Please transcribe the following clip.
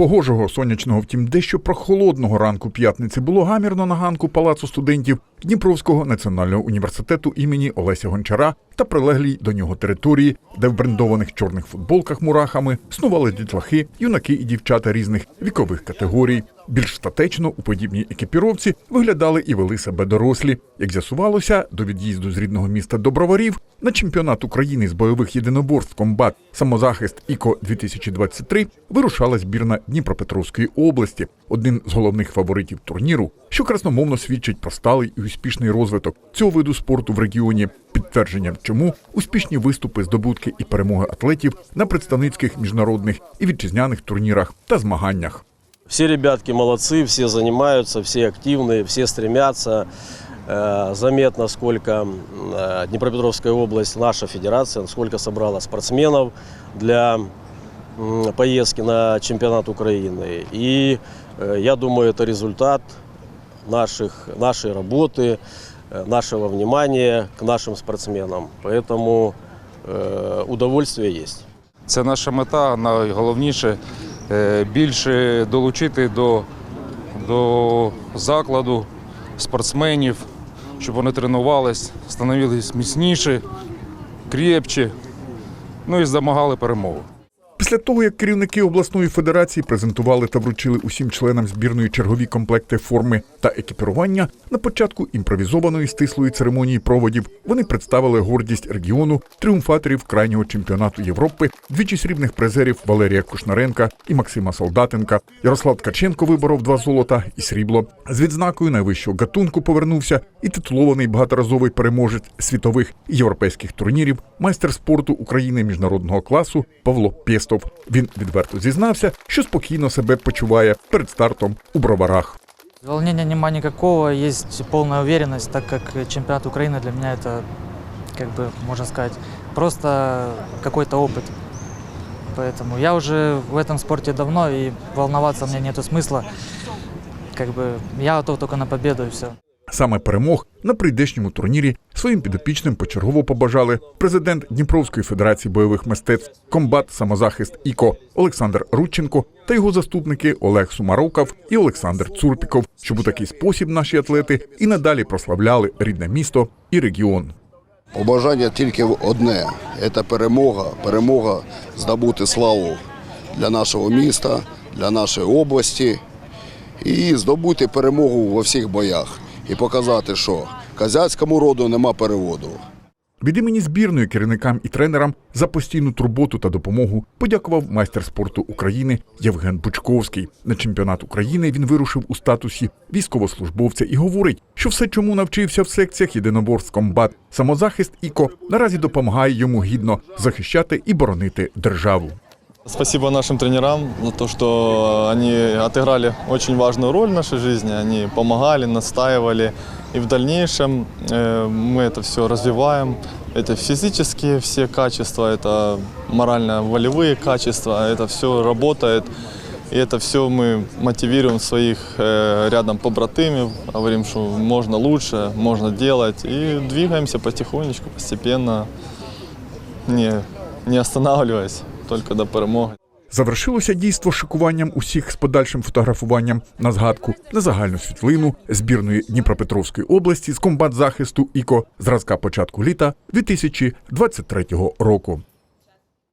Погожого сонячного, втім, дещо прохолодного ранку п'ятниці було гамірно на ганку Палацу студентів Дніпровського національного університету імені Олеся Гончара та прилеглій до нього території, де в брендованих чорних футболках мурахами снували дітлахи, юнаки і дівчата різних вікових категорій. Більш статечно у подібній екіпіровці виглядали і вели себе дорослі. Як з'ясувалося, до від'їзду з рідного міста до Броварів на чемпіонат України з бойових єдиноборств комбат самозахист ІКО 2023 вирушала збірна Дніпропетровської області, один з головних фаворитів турніру, що красномовно свідчить про сталий і успішний розвиток цього виду спорту в регіоні. Підтвердженням чому успішні виступи, здобутки і перемоги атлетів на представницьких міжнародних і вітчизняних турнірах та змаганнях. Все ребятки молодцы, все занимаются, все активные, все стремятся. Э, Заметно, сколько э, Днепропетровская область, наша федерация, сколько собрала спортсменов для м, поездки на чемпионат Украины. И э, я думаю, это результат наших, нашей работы, э, нашего внимания к нашим спортсменам. Поэтому э, удовольствие есть. Це наша мета. Найголовніше е, більше долучити до, до закладу спортсменів, щоб вони тренувались, становились міцніші, крепче, ну і здомагали перемогу. Після того, як керівники обласної федерації презентували та вручили усім членам збірної чергові комплекти форми та екіпірування, на початку імпровізованої стислої церемонії проводів вони представили гордість регіону тріумфаторів крайнього чемпіонату Європи, двічі срібних призерів Валерія Кушнаренка і Максима Солдатенка. Ярослав Ткаченко виборов два золота і срібло. З відзнакою найвищого гатунку повернувся і титулований багаторазовий переможець світових і європейських турнірів, майстер спорту України міжнародного класу Павло Пєстов. Він відверто зізнався, що спокійно себе почуває перед стартом у броварах. Волнения нема никакого, есть полная уверенность, так как чемпионат Украины для меня это, как бы, можно сказать, просто какой-то опыт. Поэтому я уже в этом спорте давно, и волноваться мне нету смысла. Как бы я готов только на победу и все. Саме перемог на прийдешньому турнірі своїм підопічним почергово побажали президент Дніпровської федерації бойових мистецтв, комбат самозахист ІКО Олександр Рудченко та його заступники Олег Сумароков і Олександр Цурпіков, щоб у такий спосіб наші атлети і надалі прославляли рідне місто і регіон. Побажання тільки одне це перемога. Перемога здобути славу для нашого міста, для нашої області і здобути перемогу во всіх боях. І показати, що козацькому роду нема переводу. Від імені збірної керівникам і тренерам за постійну турботу та допомогу подякував майстер спорту України Євген Бучковський. На чемпіонат України він вирушив у статусі військовослужбовця і говорить, що все, чому навчився в секціях єдиноборств комбат, самозахист ІКО наразі допомагає йому гідно захищати і боронити державу. Спасибо нашим тренерам за то, что они отыграли очень важную роль в нашей жизни. Они помогали, настаивали. И в дальнейшем э, мы это все развиваем. Это физические все качества, это морально-волевые качества. Это все работает. И это все мы мотивируем своих э, рядом побратимів, говорим, что можно лучше, можно делать. И двигаемся потихонечку, постепенно, не, не останавливаясь, только до перемоги. Завершилося дійство шикуванням усіх з подальшим фотографуванням на згадку на загальну світлину збірної Дніпропетровської області з комбат захисту ІКО зразка початку літа 2023 року.